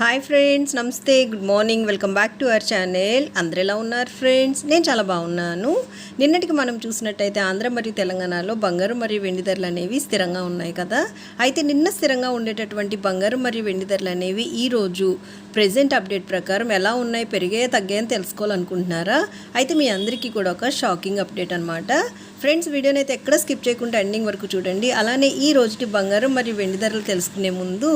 Hi friends నమస్తే good morning welcome back to our channel అందరు ఎలా ఉన్నారు ఫ్రెండ్స్ నేను చాలా బాగున్నాను. నిన్నటికి మనం చూసినట్టయితే ఆంధ్ర మరియు తెలంగాణలో బంగారు మరియు వెండి ధరలు అనేవి స్థిరంగా ఉన్నాయి కదా. అయితే నిన్న స్థిరంగా ఉండేటటువంటి బంగారు మరియు వెండి ధరలు అనేవి ఈరోజు ప్రెజెంట్ అప్డేట్ ప్రకారం ఎలా ఉన్నాయి పెరిగే తగ్గాయని తెలుసుకోవాలనుకుంటున్నారా? అయితే మీ అందరికీ కూడా ఒక షాకింగ్ అప్డేట్ అనమాట ఫ్రెండ్స్ వీడియోని అయితే ఎక్కడ స్కిప్ చేయకుండా ఎండింగ్ వరకు చూడండి. అలానే ఈ రోజుకి బంగారం మరియు వెండి ధరలు తెలుసుకునే ముందు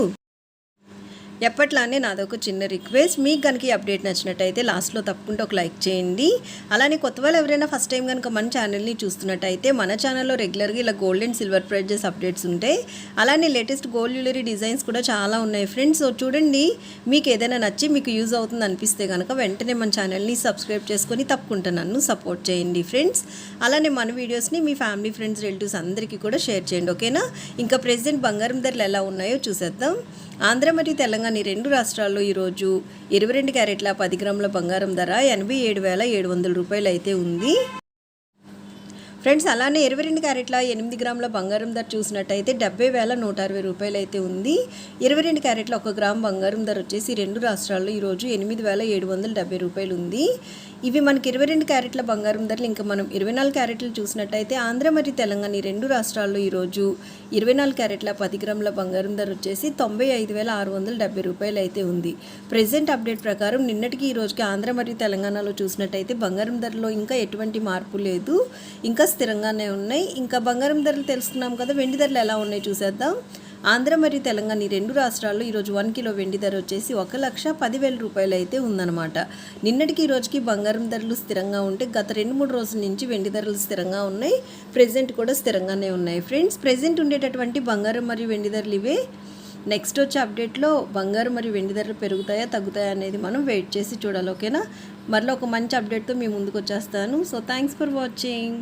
ఎప్పట్లానే నాదొక చిన్న రిక్వెస్ట్. మీకు కనుక ఈ అప్డేట్ నచ్చినట్టయితే లాస్ట్లో తప్పకుండా ఒక లైక్ చేయండి. అలానే కొత్త వాళ్ళు ఎవరైనా ఫస్ట్ టైం కనుక మన ఛానల్ని చూస్తున్నట్టయితే మన ఛానల్లో రెగ్యులర్గా ఇలా gold and silver prizes updates ఉంటాయి. అలానే లేటెస్ట్ గోల్డ్ జ్యువెలరీ డిజైన్స్ కూడా చాలా ఉన్నాయి ఫ్రెండ్స్. సో చూడండి మీకు ఏదైనా నచ్చి మీకు యూజ్ అవుతుంది అనిపిస్తే కనుక వెంటనే మన ఛానల్ని సబ్స్క్రైబ్ చేసుకొని తప్పకుండా నన్ను సపోర్ట్ చేయండి ఫ్రెండ్స్. అలానే మన వీడియోస్ని మీ ఫ్యామిలీ ఫ్రెండ్స్ రిలేటివ్స్ అందరికీ కూడా షేర్ చేయండి ఓకేనా? ఇంకా ప్రెసెంట్ బంగారం ధరలు ఎలా ఉన్నాయో చూసేద్దాం. ఆంధ్ర మరియు తెలంగాణ ఈ రెండు రాష్ట్రాల్లో ఈరోజు ఇరవై రెండు క్యారెట్ల పది గ్రాముల బంగారం ధర ఎనభై ఏడు వేల ఏడు వందల రూపాయలు అయితే ఉంది. ఫ్రెండ్స్ అలానే ఇరవై రెండు క్యారెట్ల ఎనిమిది గ్రాముల బంగారం ధర చూసినట్టయితే డెబ్బై వేల నూట అరవై రూపాయలు అయితే ఉంది. ఇరవై రెండు క్యారెట్ల ఒక గ్రామ్ బంగారం ధర వచ్చేసి రెండు రాష్ట్రాల్లో ఈరోజు ఎనిమిది వేల ఏడు వందల డెబ్బై రూపాయలు ఉంది. ఇవి మనకి ఇరవై రెండు క్యారెట్ల బంగారం ధరలు. ఇంకా మనం ఇరవై నాలుగు క్యారెట్లు చూసినట్టయితే ఆంధ్ర మరియు తెలంగాణ ఈ రెండు రాష్ట్రాల్లో ఈరోజు ఇరవై నాలుగు క్యారెట్ల పది గ్రాముల బంగారం ధర వచ్చేసి తొంభై ఐదు వేల ఆరు వందల డెబ్బై రూపాయలు అయితే ఉంది. ప్రెసెంట్ అప్డేట్ ప్రకారం నిన్నటికి ఈ రోజుకి ఆంధ్ర మరియు తెలంగాణలో చూసినట్టయితే బంగారం ధరలో ఇంకా ఎటువంటి మార్పు లేదు. ఇంకా స్థిరంగానే ఉన్నాయి. ఇంకా బంగారం ధరలు తెలుసుకున్నాం కదా వెండి ధరలు ఎలా ఉన్నాయి చూసేద్దాం. ఆంధ్ర మరియు తెలంగాణ ఈ రెండు రాష్ట్రాల్లో ఈరోజు వన్ కిలో వెండి ధర వచ్చేసి ఒక లక్ష పదివేల రూపాయలు అయితే ఉందన్నమాట. నిన్నటికి ఈ రోజుకి బంగారం ధరలు స్థిరంగా ఉంటే గత రెండు మూడు రోజుల నుంచి వెండి ధరలు స్థిరంగా ఉన్నాయి. ప్రెజెంట్ కూడా స్థిరంగానే ఉన్నాయి. ఫ్రెండ్స్ ప్రెజెంట్ ఉండేటటువంటి బంగారం మరియు వెండి ధరలు ఇవే. నెక్స్ట్ వచ్చే అప్డేట్లో బంగారం మరియు వెండి ధరలు పెరుగుతాయా తగ్గుతాయా అనేది మనం వెయిట్ చేసి చూడాలి ఓకేనా? మరలో ఒక మంచి అప్డేట్తో మీ ముందుకు వచ్చేస్తాను. So thanks for watching